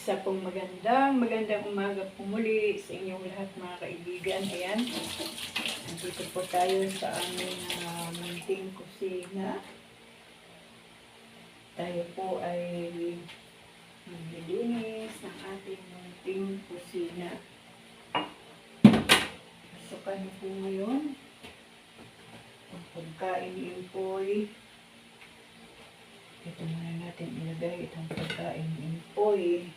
Isa pong magandang, magandang umaga po muli sa inyong lahat mga kaibigan. Ayan, nandito po tayo sa aming uh, munting kusina. Tayo po ay maglilinis ng ating munting kusina. Pasukan po ngayon. Ang pagkain ni Empoy. Ito muna natin ilagay itong pagkain ni Empoy.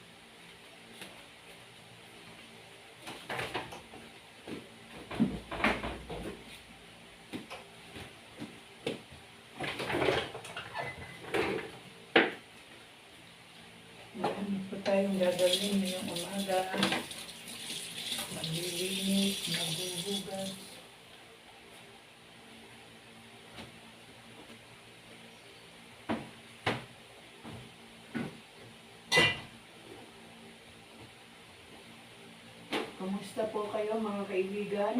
Marami po tayong gagawin ngayong umaga. Maglilinis, maghuhugas. Kumusta po kayo mga kaibigan?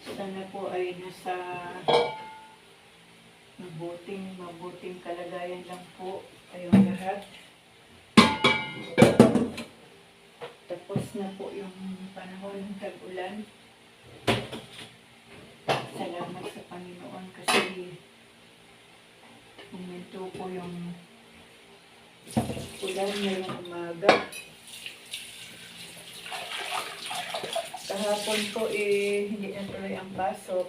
Sana po ay nasa mabuting, mabuting kalagayan lang po kayong lahat. Tapos na po yung panahon ng tag-ulan. Salamat sa Panginoon kasi huminto po yung ulan ngayong umaga. Kahapon po eh, hindi na tuloy ang pasok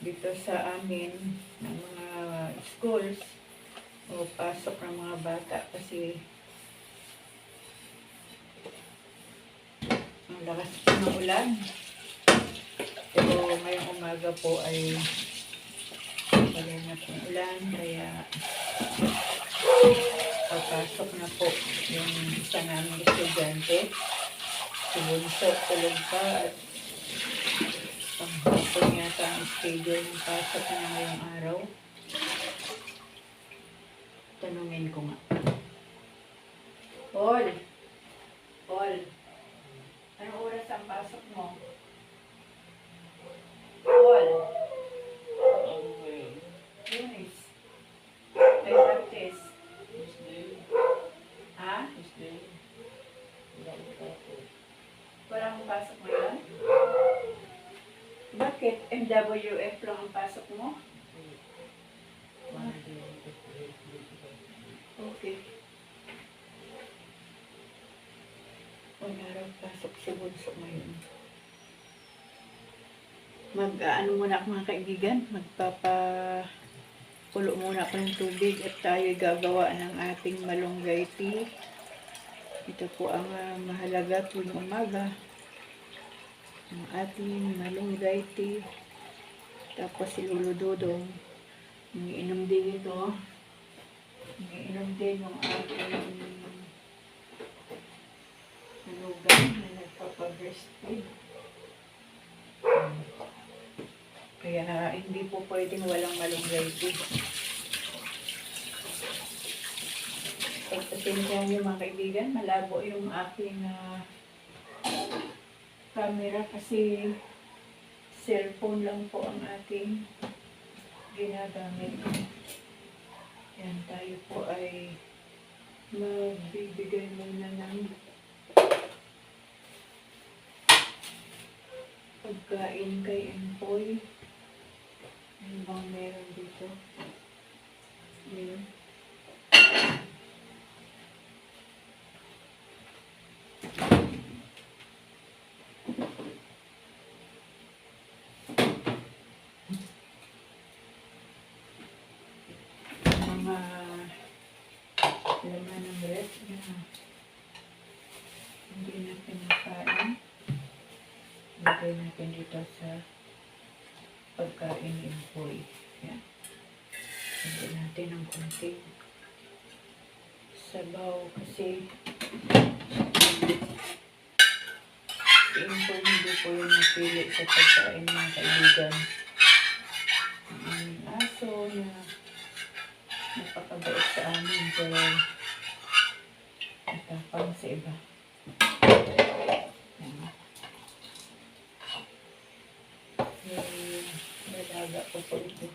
dito sa amin ng mga schools o pasok ng mga bata kasi ang lakas ng ulan. Pero ngayong umaga po ay wala na pong ulan kaya papasok na po yung isa namin estudyante. Si Bunso tulog pa at panghapon yata ang schedule ng pasok niya ngayong araw. Tanungin ko nga. Paul! Paul! Anong oras ang pasok mo? Paul! Lunes. May practice. Ha? Walang pasok ngayon? Bakit? MWF lang ang pasok mo? Okay. Wala raw pasok si Bunso ngayon. Mag, ah, ano muna ako mga kaibigan, magpapa pulo muna ako ng tubig at tayo gagawa ng ating malunggay tea. Ito po ang ah, mahalaga tuwing umaga. Ang ating malunggay tea. Tapos si Lolo Dodong. Umiinom din ito. Umiinom din yung ating manugang na nagpapag-breastfeed. Kaya hindi po pwedeng walang malunggay tea. Pagpasensya niyo mga kaibigan, malabo yung aking ah, camera kasi cellphone lang po ang aking ginagamit. Yan, tayo po ay magbibigay muna ng pagkain kay Empoy. Ano bang meron dito? Yun. mga laman ng ref na hindi natin nakain. Lagay natin dito sa pagkain ni Empoy. Yan. Hindi natin ng konti sabaw kasi si Empoy hindi po yung napili sa pagkain mga kaibigan. Ang aso na napakabait sa amin pero pala sa iba. Nalaga ko po ito.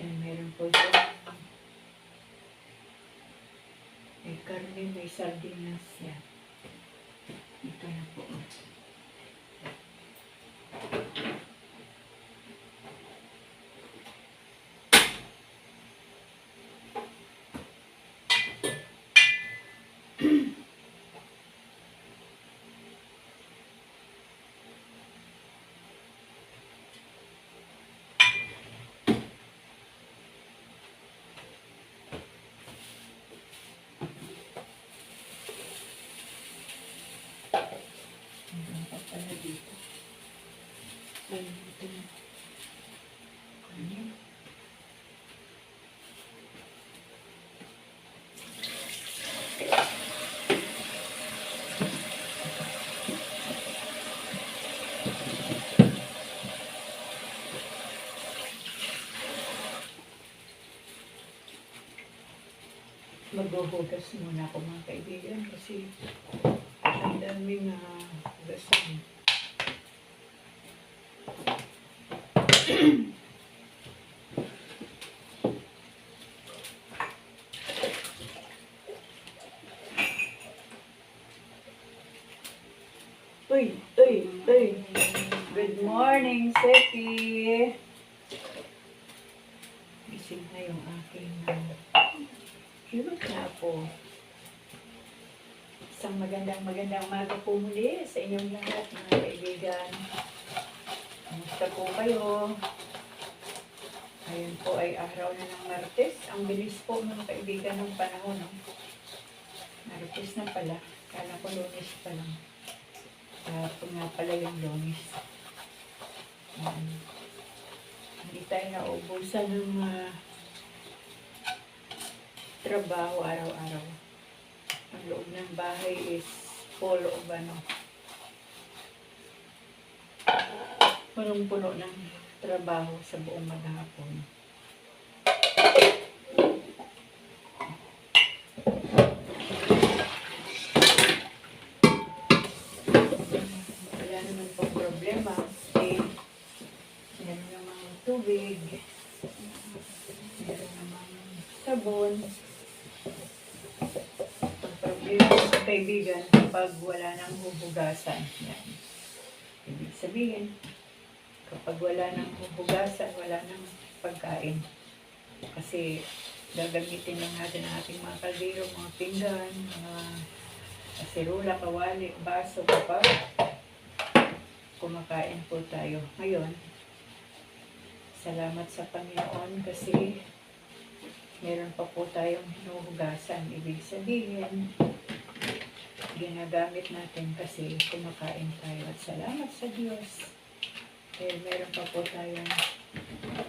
Yan, meron po ito. May karne, may sardinas. Yan. Maghuhugas muna ako mga kaibigan kasi ang daming na hugasan. Uy, uy, uy. Good morning, Sepi. Gising na yung aking cute na po. Isang magandang magandang umaga po muli sa inyong lahat mga kaibigan. Kamusta po kayo? Po ay araw na ng Martes. Ang bilis po mga kaibigan ng panahon. No? Martes na pala. Kala ko lunes pa lang. Kahapon nga pala yung lunes. Ayan. Hindi tayo naubusan ng ah, trabaho araw-araw ang loob ng bahay is full of ano, punong-puno ng trabaho sa buong maghapon. Wala naman pong problema kasi meron namang tubig, meron namang sabon, problema sa kaibigan kapag wala nang huhugasan. Yan. Ibig sabihin, kapag wala nang huhugasan, wala nang pagkain. Kasi gagamitin lang natin ang ating mga kaldero, mga pinggan, mga kasirula, kawali, baso, kapag kumakain po tayo. Ngayon, salamat sa Panginoon kasi meron pa po tayong hinuhugasan. Ibig sabihin, ginagamit natin kasi kumakain tayo. At salamat sa Diyos. Dahil meron pa po tayong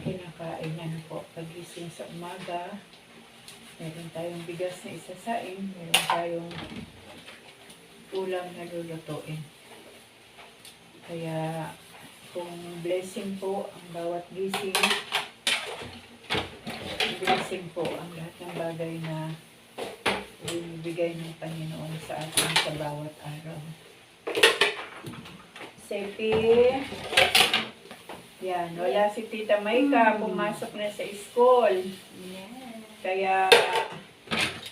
kinakain. Ano po, pagising sa umaga, meron tayong bigas na isasain, meron tayong ulam na lulutuin. Kaya, kung blessing po ang bawat gising, blessing po ang lahat ng bagay na ibibigay ng Panginoon sa atin sa bawat araw. Sepi, yan, wala si Tita Maika, pumasok na sa school. Kaya,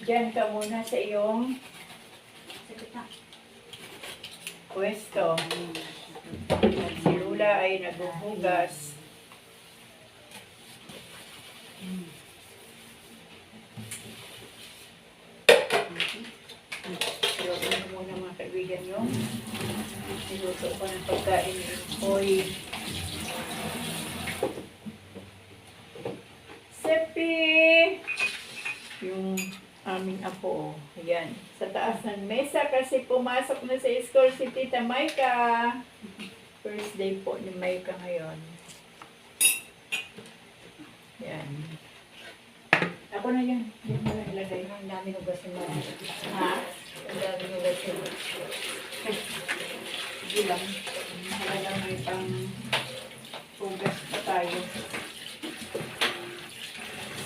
dyan ka muna sa iyong pwesto. Lula ay naghuhugas. Iwasan ko muna mga kaibigan yung niluto ko ng pagkain ni Hoy. Sepi! Yung aming apo, oh. Ayan. Sa taas ng mesa kasi pumasok na sa school si Tita Maika. First day po ni Maika ngayon. Yan. Ako na yan. Yan mo na ilagay. Ang dami ng gasin mo. Ha? Ang dami ng gasin mo. Sige lang. Talagang may pang pugas pa tayo.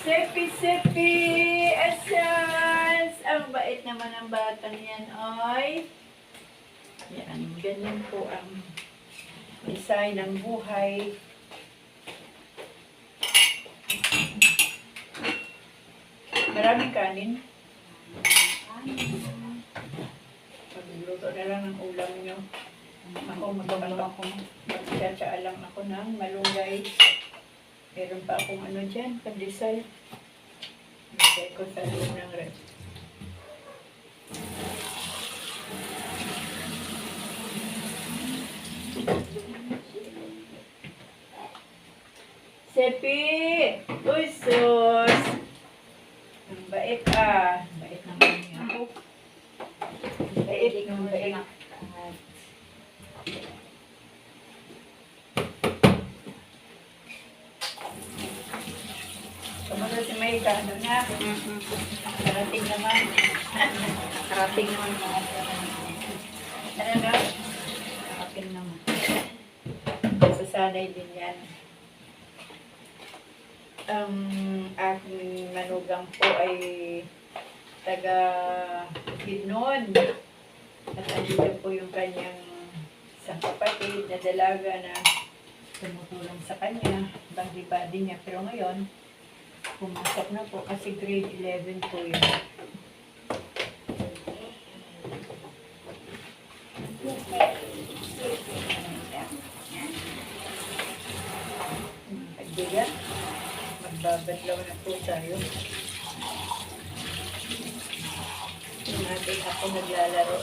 Sepi, sepi! Asas! Ang bait naman ng batang yan, oy. Yan, ganyan po ang design ng buhay. Maraming kanin. Luto na lang ang ulam nyo. Ako magpapalok ako. Magtsatsa lang ako ng malunggay. Meron pa akong ano dyan, pandesal. Lagay ko sa loob ng ref. Sepi! Uy, sus! Ang bait ah. Bait naman niya. Bait ng bait. Kamusta si Maika? Ano na? Karating naman. Karating naman mga Ano na? Karating naman. Sasanay din yan. Ang aking manugang po ay taga Bidnon. At andito po yung kanyang isang kapatid na dalaga na tumutulong sa kanya. Bandi-bandi niya. Pero ngayon, pumasok na po kasi grade 11 po yun. Kaibigan, magbabadlaw na po tayo. Yung ating ako naglalaro.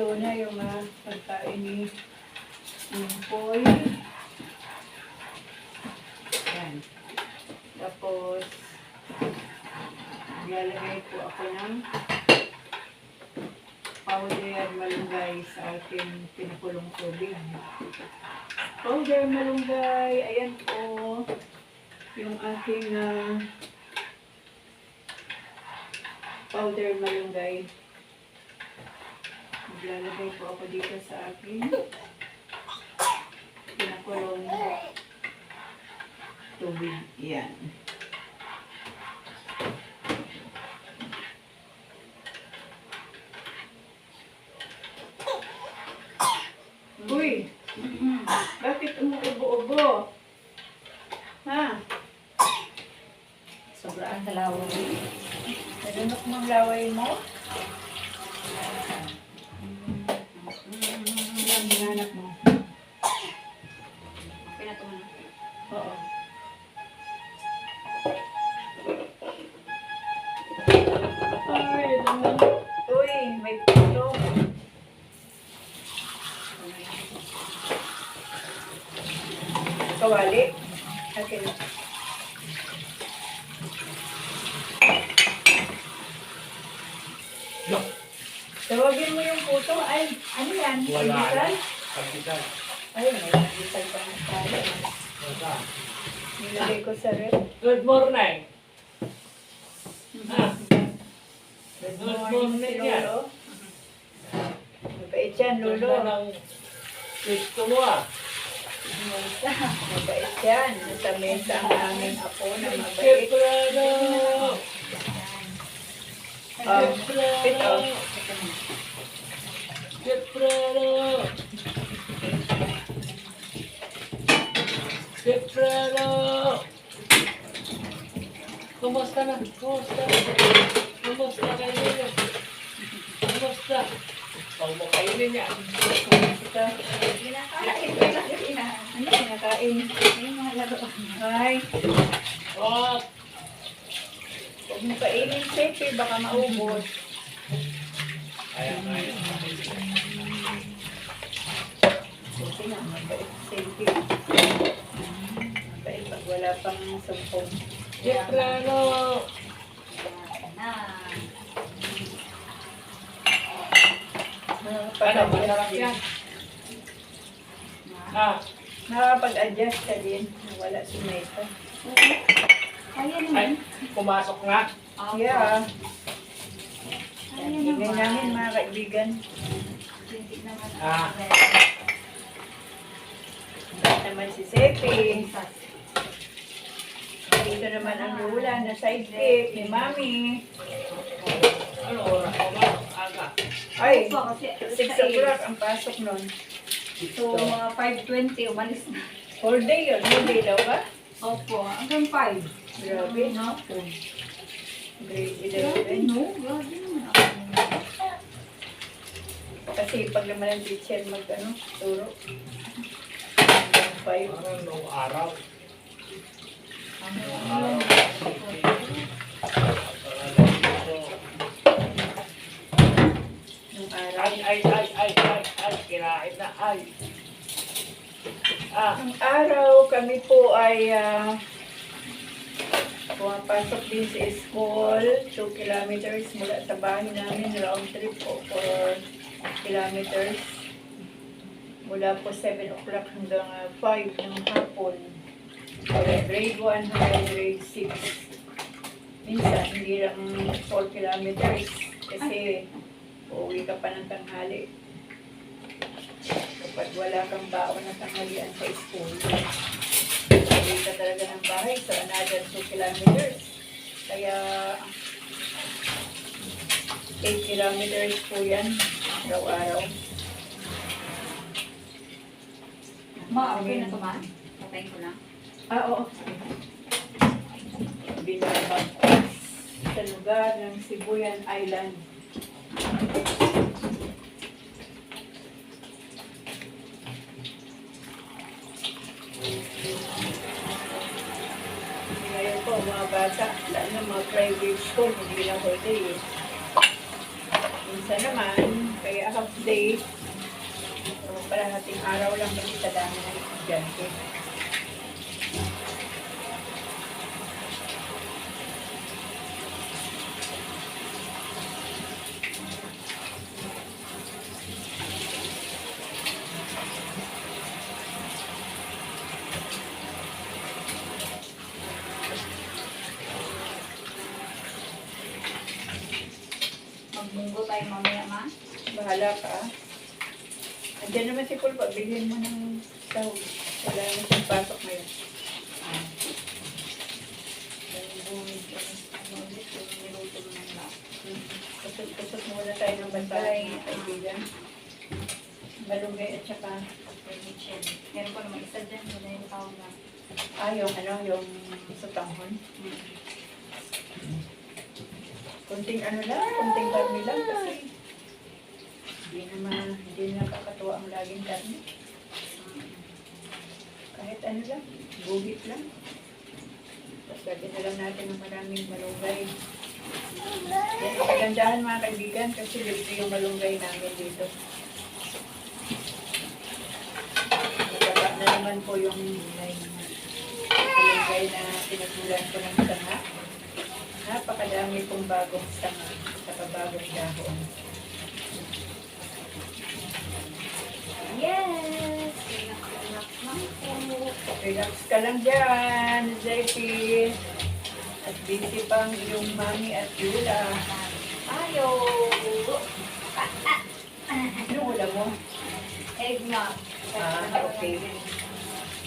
Ito na yung mga pagkain ni Impoy. Yan. Tapos, maglalagay po ako ng powder malunggay sa aking pinakulong tubig. Powder malunggay, ayan po yung aking ah, powder malunggay. Maglalagay po ako dito sa aking pinakulong tubig. Yan. Kawali. Okay. Tawagin mo yung puto. Ay, ano yan? Wala. Almusal? Kapitan. Ay, may almusal pa na tayo. Wala. Nilagay ko sa rep. Good morning. Ah, Good Good morning, morning si yan. Lolo. Mabait yan, Lolo. gusto mo ah. Mabait yan. Nasa mesa ang aming apo na mabait. Um, ito. Keprano. Keprano. Kumusta na? Kumusta? Kumusta kayo? Kumusta? Mo kainin niya. Ito. Ay, Oh, huwag mo kainin, Pepe. Baka maubos. ayan, ayan. Pepe na, mabait. Pepe. Mabait pag wala pang sumpong. Keprano. Na. Ano, masarap yan. Ah, Nakapag-adjust ka din. Wala si Meta. Kaya Ay, naman. pumasok nga. Yeah. Kaya Yan, namin naman. mga kaibigan. Hindi naman. Ah. Bakit naman si Sepi. Dito naman ang lula na sidekick ni Mami. Ano oras ba? Aga. Ay, Opo, kasi 6 o'clock ang pasok nun. So, mga 5.20, umalis na. Whole day yun. Whole day daw ba? Opo, hanggang 5. Grabe. No? Grade Grabe, 11. no? Grabe naman ako. Kasi pag naman ang teacher mag ano, turo. Hanggang 5. Parang nung araw. Nung araw. Ay, ay, ay, ay, ay, ay, kirain na, ay. Ah, Nung araw kami po ay ah, pumapasok din sa school. 2 kilometers mula sa bahay namin. Round trip po 4 kilometers. Mula po 7 o'clock hanggang ah, 5 ng hapon. Grade 1 hanggang grade 6. Minsan, hindi lang 4 kilometers. Kasi uuwi ka pa ng tanghali. Kapag wala kang baon na tanghalian sa school, uuwi ka talaga ng bahay. So, another 2 kilometers. Kaya, 8 kilometers po yan, araw-araw. Ma, okay na to, ma? Patayin ko na. Ah, oo. Binabagtas sa lugar ng Sibuyan Island. Mga bata, lalo na mga private school, hindi na whole day. Minsan naman, kaya half day, so, para hating araw lang kasi sa dami ng estudyante. Magmunggo tayo mamaya, ma. Bahala ka. Andiyan naman pabilhin mo ng sahog. Wala na siyang pasok ngayon. Kusot-kusot muna tayo ng bantay, mga kaibigan. Malunggay at saka, Meron pa naman isa dyan. Wala yung tawag na. ah, yung ano, yung sutanghon. Kunting ano lang, kunting karni lang kasi hindi naman, hindi nakakatuwa ang laging karni. Kahit ano lang, guhit lang. Tapos lagyan natin ng maraming malunggay. Yan ang kagandahan mga kaibigan kasi libre yung malunggay namin dito. Nagkaba na naman po yung malunggay na pinagmulan ko ng sanga. Napakadami pong bagong sanga at bagong dahon. Yes! Relax ka lang dyan, Zepi. At busy pang iyong mami at Yula. Ayaw! Ano wala mo? Eggnog. Ah, okay.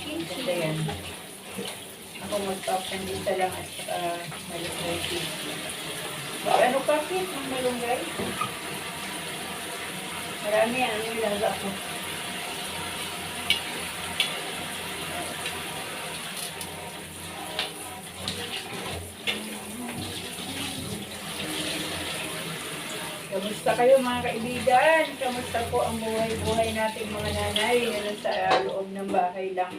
Ganda yan. Ako isa lang at saka malunggay. Ano ka, Kit, ng malunggay? Marami ano ilaga ko. Kamusta kayo mga kaibigan? Kamusta po ang buhay-buhay nating mga nanay na nasa loob ng bahay lang?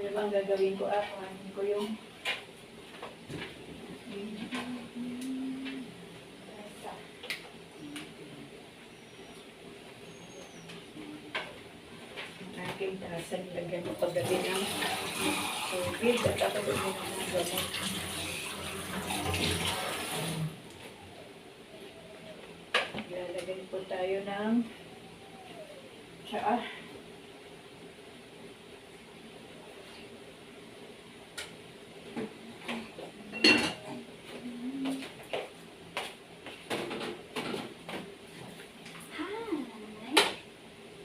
Ano bang gagawin ko? Ah, kuhanin ko yung... Aking tasa nilagyan ko pagdating ng tubig at ako din ng gamot. Bibili po tayo ng tsaa.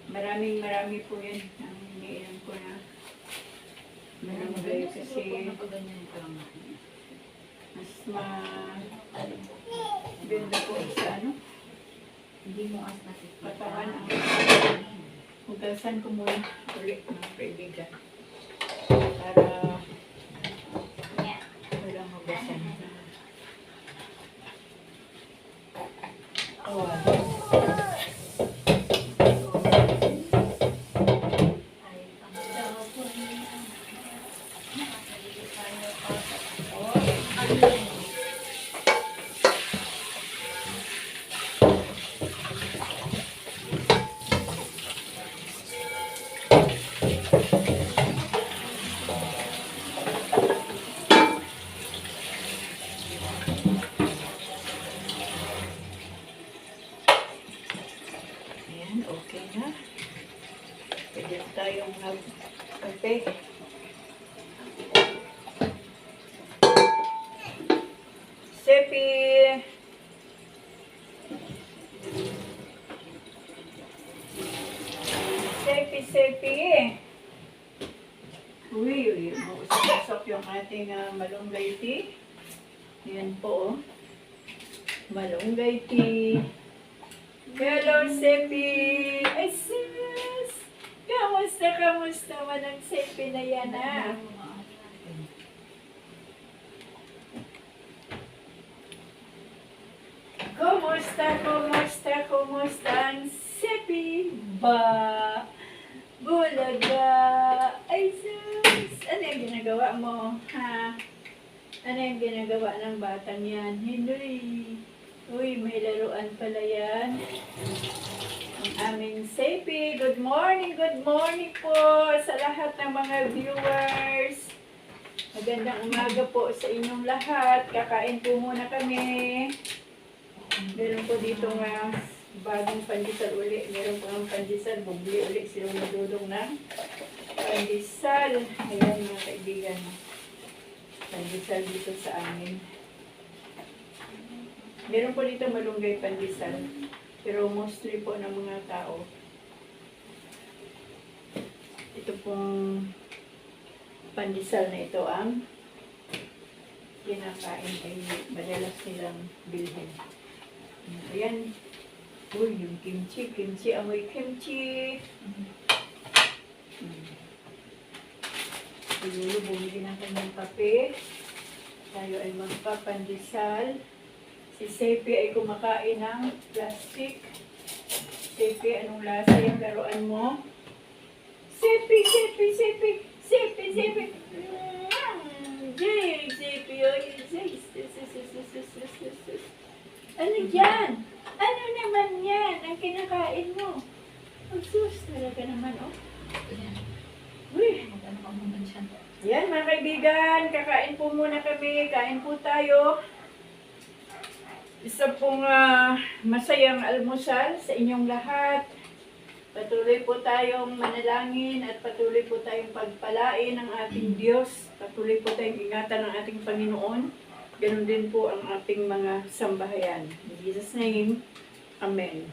Maraming marami po yan ang iniinom ko na. Maraming kasi mas ma... Ganda po sa ano? Hindi mo as ang Hugasan ko muna ulit mga kaibigan. Para Yeah. walang hugasan. Oh, Ay, ang daw po niya. Nakakaligo tayo pa. Oh, ano yun? Ayan, okay na. Pwede na tayong mag-kape. Sepi! Sepi, Sepi! Uy, uy, mausap yung ating ah, malunggay tea. Yan po, oh. Malunggay tea. Hello, Sepi! Ay, sis! Kamusta, kamusta man ang Sepi na yan, ah? Kumusta, kumusta, kumusta ang Sepi? Ba? Bulaga! Ay, sis! Ano yung ginagawa mo, ha? Ano yung ginagawa ng batang yan? Hindi. Uy, may laruan pala yan. Ang aming Sepi. Good morning, good morning po sa lahat ng mga viewers. Magandang umaga po sa inyong lahat. Kakain po muna kami. Meron po dito nga bagong pandesal uli. Meron po ng pandesal. Bubli uli silang nadulong ng pandesal. Ayan mga kaibigan. Pandesal dito sa amin. Meron po dito malunggay pandesal. Pero mostly po ng mga tao. Ito pong pandesal na ito ang kinakain ay madalas nilang bilhin. Ayan. Uy, yung kimchi. Kimchi. Amoy kimchi. Mm. Siguro bumili ng kanyang. Tayo ay magpapandesal. Si Sepi ay kumakain ng plastic. Sepi, anong lasa yung laruan mo? Sepi, Sepi, Sepi, Sepi, Sepi. Jake, Sepi, Ano yan? Ano naman yan ang kinakain mo? Ang sus talaga naman, oh. Uy, ano ka muna? Yan, mga kaibigan, kakain po muna kami. Kain po tayo. Isa pong ah, masayang almusal sa inyong lahat. Patuloy po tayong manalangin at patuloy po tayong pagpalain ng ating Diyos. Patuloy po tayong ingatan ng ating Panginoon. Ganon din po ang ating mga sambahayan. In Jesus' name, Amen.